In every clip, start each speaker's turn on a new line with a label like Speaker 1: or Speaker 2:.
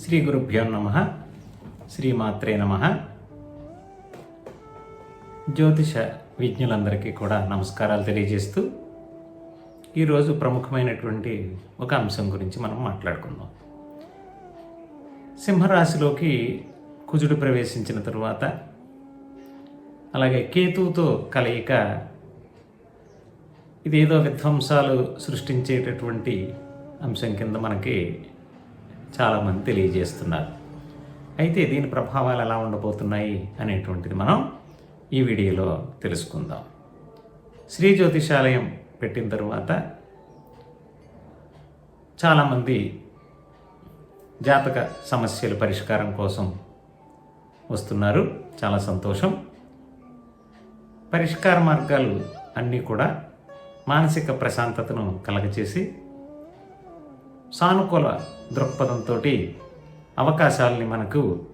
Speaker 1: శ్రీ గురుభ్యో నమ. శ్రీమాత్రే నమ. జ్యోతిష విజ్ఞులందరికీ కూడా నమస్కారాలు తెలియజేస్తూ ఈరోజు ప్రముఖమైనటువంటి ఒక అంశం గురించి మనం మాట్లాడుకుందాం. సింహరాశిలోకి కుజుడు ప్రవేశించిన తరువాత అలాగే కేతువుతో కలయిక ఇదేదో విధ్వంసాలు సృష్టించేటటువంటి అంశం కింద మనకి చాలామంది తెలియజేస్తున్నారు. అయితే దీని ప్రభావాలు ఎలా ఉండబోతున్నాయి అనేటువంటిది మనం ఈ వీడియోలో తెలుసుకుందాం. శ్రీ జ్యోతిషాలయం పెట్టిన తరువాత చాలామంది జాతక సమస్యల పరిష్కారం కోసం వస్తున్నారు. చాలా సంతోషం. పరిష్కార మార్గాలు అన్నీ కూడా మానసిక ప్రశాంతతను కలగచేసి సానుకూల దృక్పథంతో అవకాశాలని మనకు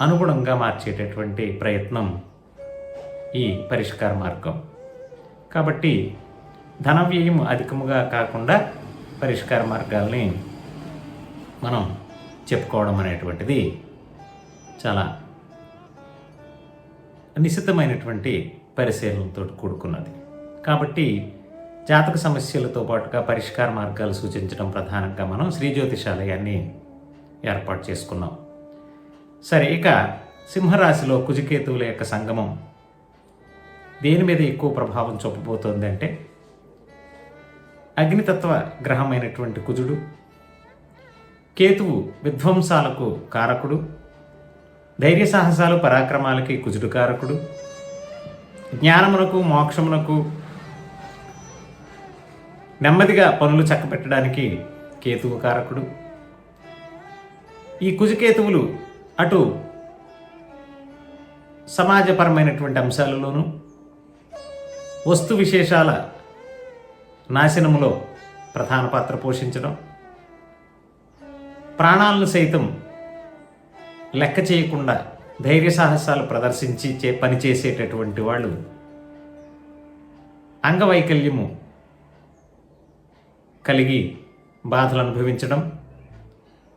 Speaker 1: అనుగుణంగా మార్చేటటువంటి ప్రయత్నం ఈ పరిష్కార మార్గం. కాబట్టి ధన వ్యయం అధికముగా కాకుండా పరిష్కార మార్గాల్ని మనం చెప్పుకోవడం అనేటువంటిది చాలా నిశితమైనటువంటి పరిశీలనతో కూడుకున్నది. కాబట్టి జాతక సమస్యలతో పాటుగా పరిష్కార మార్గాలు సూచించడం ప్రధానంగా మనం శ్రీ జ్యోతిషాలయాన్ని ఏర్పాటు చేసుకున్నాం. సరే ఇక సింహరాశిలో కుజికేతువుల యొక్క సంగమం. దేని మీద ఎక్కువ ప్రభావం చూపబోతోంది అంటే అగ్నితత్వ గ్రహమైనటువంటి కుజుడు కేతువు విధ్వంసాలకు కారకుడు ధైర్య సాహసాలు పరాక్రమాలకి కుజుడు కారకుడు జ్ఞానమునకు మోక్షమునకు నెమ్మదిగా పనులు చక్కబెట్టడానికి కేతువు కారకుడు. ఈ కుజకేతువులు అటు సమాజపరమైనటువంటి అంశాలలోనూ వస్తు విశేషాల నాశనములో ప్రధాన పాత్ర పోషించడం ప్రాణాలను సైతం లెక్క చేయకుండా ధైర్య సాహసాలు ప్రదర్శించి చే పనిచేసేటటువంటి వాళ్ళు అంగవైకల్యము కలిగి బాధలు అనుభవించడం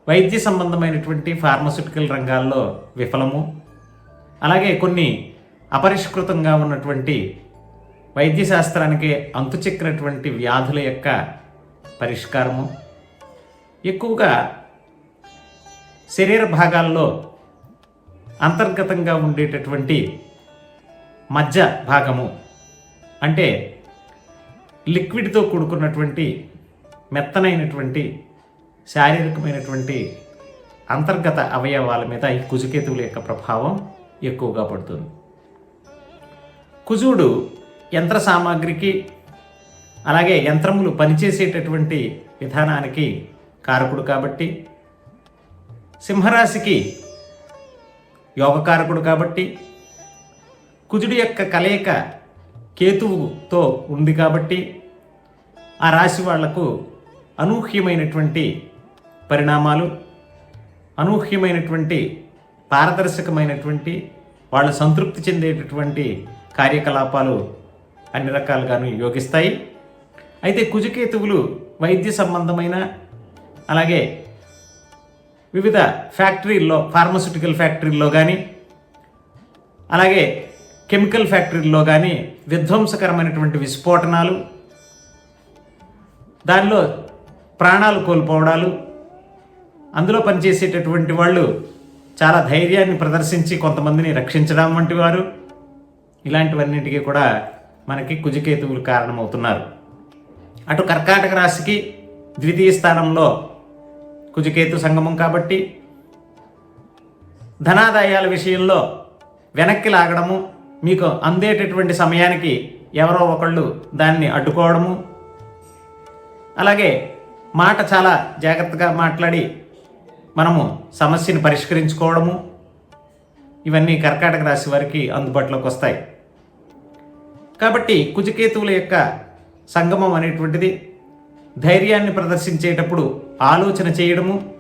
Speaker 1: వైద్య సంబంధమైనటువంటి ఫార్మస్యూటికల్ రంగాల్లో విఫలము అలాగే కొన్ని అపరిష్కృతంగా ఉన్నటువంటి వైద్య శాస్త్రానికి అంతుచిక్కినటువంటి వ్యాధుల యొక్క పరిష్కారము. ఎక్కువగా శరీర భాగాల్లో అంతర్గతంగా ఉండేటటువంటి మధ్య భాగము అంటే లిక్విడ్తో కూడుకున్నటువంటి మెత్తనైనటువంటి శారీరకమైనటువంటి అంతర్గత అవయవాల మీద ఈ కుజుకేతువుల యొక్క ప్రభావం ఎక్కువగా పడుతుంది. కుజుడు యంత్ర సామాగ్రికి అలాగే యంత్రములు పనిచేసేటటువంటి విధానానికి కారకుడు కాబట్టి సింహరాశికి యోగకారకుడు కాబట్టి కుజుడి యొక్క కలయిక కేతువుతో ఉంది కాబట్టి ఆ రాశి వాళ్ళకు అనూహ్యమైనటువంటి పరిణామాలు అనూహ్యమైనటువంటి పారదర్శకమైనటువంటి వాళ్ళు సంతృప్తి చెందేటటువంటి కార్యకలాపాలు అన్ని రకాలుగాను యోగిస్తాయి. అయితే కుజకేతువులు వైద్య సంబంధమైన అలాగే వివిధ ఫ్యాక్టరీల్లో ఫార్మస్యూటికల్ ఫ్యాక్టరీల్లో కానీ అలాగే కెమికల్ ఫ్యాక్టరీల్లో కానీ విధ్వంసకరమైనటువంటి విస్ఫోటనాలు దానిలో ప్రాణాలు కోల్పోవడాలు. అందులో పనిచేసేటటువంటి వాళ్ళు చాలా ధైర్యాన్ని ప్రదర్శించి కొంతమందిని రక్షించడం వంటి వారు. ఇలాంటివన్నిటికీ కూడా మనకి కుజకేతువులు కారణమవుతున్నారు. అటు కర్కాటక రాశికి ద్వితీయ స్థానంలో కుజకేతు సంగమం కాబట్టి ధనాదాయాల విషయంలో వెనక్కి లాగడము మీకు అందేటటువంటి సమయానికి ఎవరో ఒకళ్ళు దాన్ని అడ్డుకోవడము. అలాగే మాట చాలా జాగ్రత్తగా మాట్లాడి మనము సమస్యను పరిష్కరించుకోవడము. ఇవన్నీ కర్కాటక రాశి వారికి అందుబాటులోకి వస్తాయి. కాబట్టి కుజకేతువుల యొక్క సంగమం అనేటువంటిది ధైర్యాన్ని ప్రదర్శించేటప్పుడు ఆలోచన చేయడము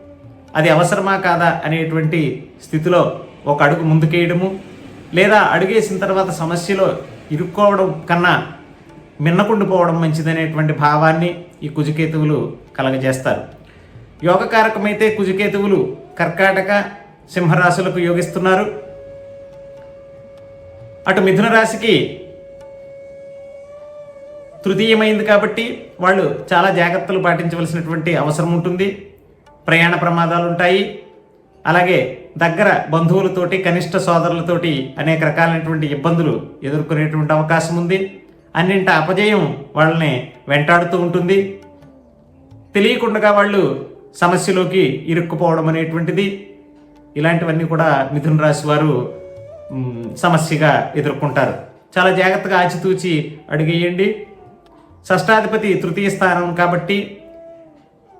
Speaker 1: అది అవసరమా కాదా అనేటువంటి స్థితిలో ఒక అడుగు ముందుకేయడము లేదా అడుగేసిన తర్వాత సమస్యలో ఇరుక్కోవడం కన్నా మిన్నకుండిపోవడం మంచిదనేటువంటి భావాన్ని ఈ కుజకేతువులు కలగజేస్తారు. యోగకారకమైతే కుజికేతువులు కర్కాటక సింహరాశులకు యోగిస్తున్నారు. అటు మిథున రాశికి తృతీయమైంది కాబట్టి వాళ్ళు చాలా జాగ్రత్తలు పాటించవలసినటువంటి అవసరం ఉంటుంది. ప్రయాణ ప్రమాదాలు ఉంటాయి అలాగే దగ్గర బంధువులతోటి కనిష్ట సోదరులతోటి అనేక రకాలైనటువంటి ఇబ్బందులు ఎదుర్కొనేటువంటి అవకాశం ఉంది. అన్నింట అపజయం వాళ్ళని వెంటాడుతూ ఉంటుంది. తెలియకుండా వాళ్ళు సమస్యలోకి ఇరుక్కుపోవడం అనేటువంటిది ఇలాంటివన్నీ కూడా మిథున రాశి వారు సమస్యగా ఎదుర్కొంటారు. చాలా జాగ్రత్తగా ఆచితూచి అడిగేయండి. షష్టాధిపతి తృతీయ స్థానం కాబట్టి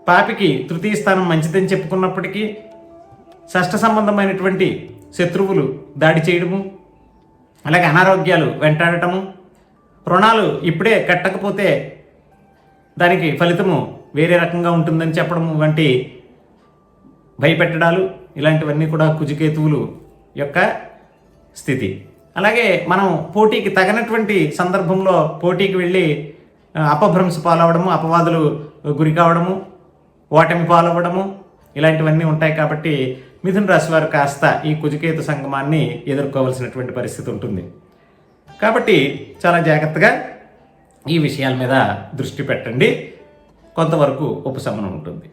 Speaker 1: పాపికి తృతీయ స్థానం మంచిదని చెప్పుకున్నప్పటికీ షష్ట సంబంధమైనటువంటి శత్రువులు దాడి చేయడము అలాగే అనారోగ్యాలు వెంటాడటము రుణాలు ఇప్పుడే కట్టకపోతే దానికి ఫలితము వేరే రకంగా ఉంటుందని చెప్పడం వంటి భయపెట్టడాలు ఇలాంటివన్నీ కూడా కుజికేతువులు యొక్క స్థితి. అలాగే మనం పోటీకి తగినటువంటి సందర్భంలో పోటీకి వెళ్ళి అపభ్రంశ పాలవడము అపవాదులు గురి కావడము ఓటమి పాలవ్వడము ఇలాంటివన్నీ ఉంటాయి కాబట్టి మిథున రాశి వారు కాస్త ఈ కుజికేతు సంగమాన్ని ఎదుర్కోవాల్సినటువంటి పరిస్థితి ఉంటుంది. కాబట్టి చాలా జాగ్రత్తగా ఈ విషయాల మీద దృష్టి పెట్టండి. కొంతవరకు ఉపశమనం ఉంటుంది.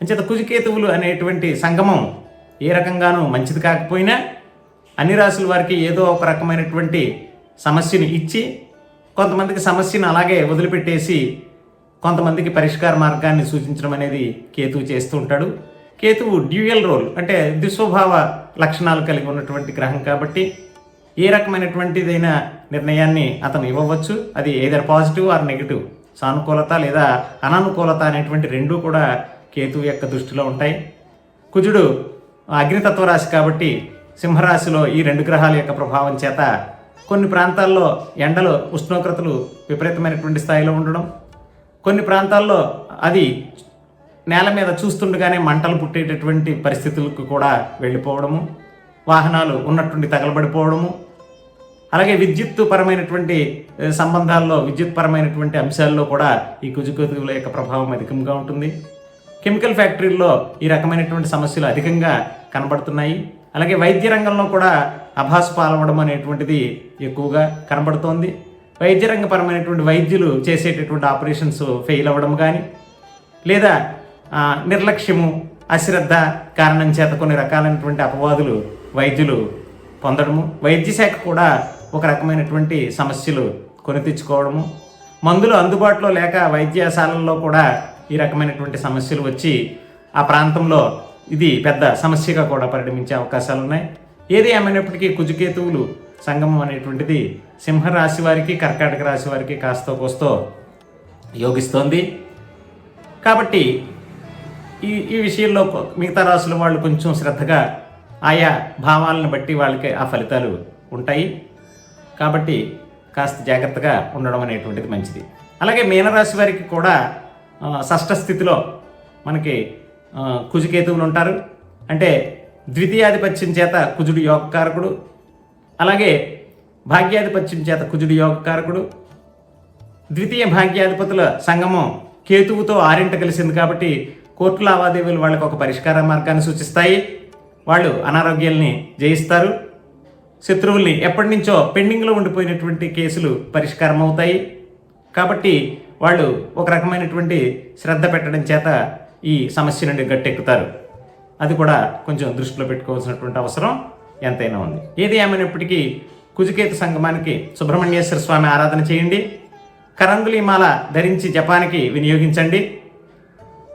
Speaker 1: అంచేత కుజికేతువులు అనేటువంటి సంగమం ఏ రకంగానూ మంచిది కాకపోయినా అన్ని రాసుల వారికి ఏదో ఒక రకమైనటువంటి సమస్యను ఇచ్చి కొంతమందికి సమస్యను అలాగే వదిలిపెట్టేసి కొంతమందికి పరిష్కార మార్గాన్ని సూచించడం అనేది కేతువు చేస్తూ ఉంటాడు. కేతువు డ్యూయల్ రోల్ అంటే దుస్వభావ లక్షణాలు కలిగి ఉన్నటువంటి గ్రహం కాబట్టి ఏ రకమైనటువంటిదైనా నిర్ణయాన్ని అతను ఇవ్వవచ్చు. అది ఏదైనా పాజిటివ్ ఆర్ నెగిటివ్. సానుకూలత లేదా అనానుకూలత అనేటువంటి రెండూ కూడా కేతువు యొక్క దృష్టిలో ఉంటాయి. కుజుడు అగ్నితత్వ రాశి కాబట్టి సింహరాశిలో ఈ రెండు గ్రహాల యొక్క ప్రభావం చేత కొన్ని ప్రాంతాల్లో ఎండలు ఉష్ణోగ్రతలు విపరీతమైనటువంటి స్థాయిలో ఉండడం. కొన్ని ప్రాంతాల్లో అది నేల మీద చూస్తుండగానే మంటలు పుట్టేటటువంటి పరిస్థితులకు కూడా వెళ్ళిపోవడము. వాహనాలు ఉన్నట్టుండి తగలబడిపోవడము. అలాగే విద్యుత్ పరమైనటువంటి సంబంధాల్లో విద్యుత్ పరమైనటువంటి అంశాల్లో కూడా ఈ కుజుకోతువుల యొక్క ప్రభావం అధికంగా ఉంటుంది. కెమికల్ ఫ్యాక్టరీల్లో ఈ రకమైనటువంటి సమస్యలు అధికంగా కనబడుతున్నాయి. అలాగే వైద్య రంగంలో కూడా అభాసు పాలవడం అనేటువంటిది ఎక్కువగా కనబడుతోంది. వైద్య రంగపరమైనటువంటి వైద్యులు చేసేటటువంటి ఆపరేషన్స్ ఫెయిల్ అవ్వడం కానీ లేదా నిర్లక్ష్యము అశ్రద్ధ కారణం చేత కొన్ని రకాలైనటువంటి అపవాదులు వైద్యులు పొందడము. వైద్య శాఖ కూడా ఒక రకమైనటువంటి సమస్యలు కొని తెచ్చుకోవడము మందులు అందుబాటులో లేక వైద్యశాలల్లో కూడా ఈ రకమైనటువంటి సమస్యలు వచ్చి ఆ ప్రాంతంలో ఇది పెద్ద సమస్యగా కూడా పరిణమించే అవకాశాలు ఉన్నాయి. ఏది ఏమైనప్పటికీ కుజుకేతువులు సంగమం అనేటువంటిది సింహరాశి వారికి కర్కాటక రాశి వారికి కాస్తో కోస్తో యోగిస్తోంది. కాబట్టి ఈ ఈ విషయంలో మిగతా రాసుల వాళ్ళు కొంచెం శ్రద్ధగా ఆయా భావాలను బట్టి వాళ్ళకి ఆ ఫలితాలు ఉంటాయి. కాబట్టి కాస్త జాగ్రత్తగా ఉండడం అనేటువంటిది మంచిది. అలాగే మీనరాశి వారికి కూడా షష్ఠ స్థితిలో మనకి కుజుకేతువులు ఉంటారు. అంటే ద్వితీయాధిపత్యం చేత కుజుడు యోగకారకుడు అలాగే భాగ్యాధిపత్యం చేత కుజుడు యోగకారకుడు ద్వితీయ భాగ్యాధిపతుల సంగమం కేతువుతో ఆరింట కలిసింది కాబట్టి కోర్టు లావాదేవీలు వాళ్ళకు ఒక పరిష్కార మార్గాన్ని సూచిస్తాయి. వాళ్ళు అనారోగ్యాల్ని జయిస్తారు. శత్రువుల్ని ఎప్పటి నుంచో పెండింగ్లో ఉండిపోయినటువంటి కేసులు పరిష్కారం అవుతాయి కాబట్టి వాళ్ళు ఒక రకమైనటువంటి శ్రద్ధ పెట్టడం చేత ఈ సమస్య నుండి గట్టెక్కుతారు. అది కూడా కొంచెం దృష్టిలో పెట్టుకోవాల్సినటువంటి అవసరం ఎంతైనా ఉంది. ఏది ఏమైనప్పటికీ కుజుకేతు సంగమానికి సుబ్రహ్మణ్యేశ్వర స్వామి ఆరాధన చేయండి. కరంగులి మాల ధరించి జపానికి వినియోగించండి.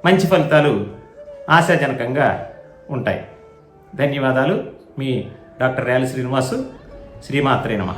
Speaker 1: మంచి ఫలితాలు ఆశాజనకంగా ఉంటాయి. ధన్యవాదాలు. మీ డాక్టర్ ర్యాలి శ్రీనివాసు శ్రీమాత్రే నమ.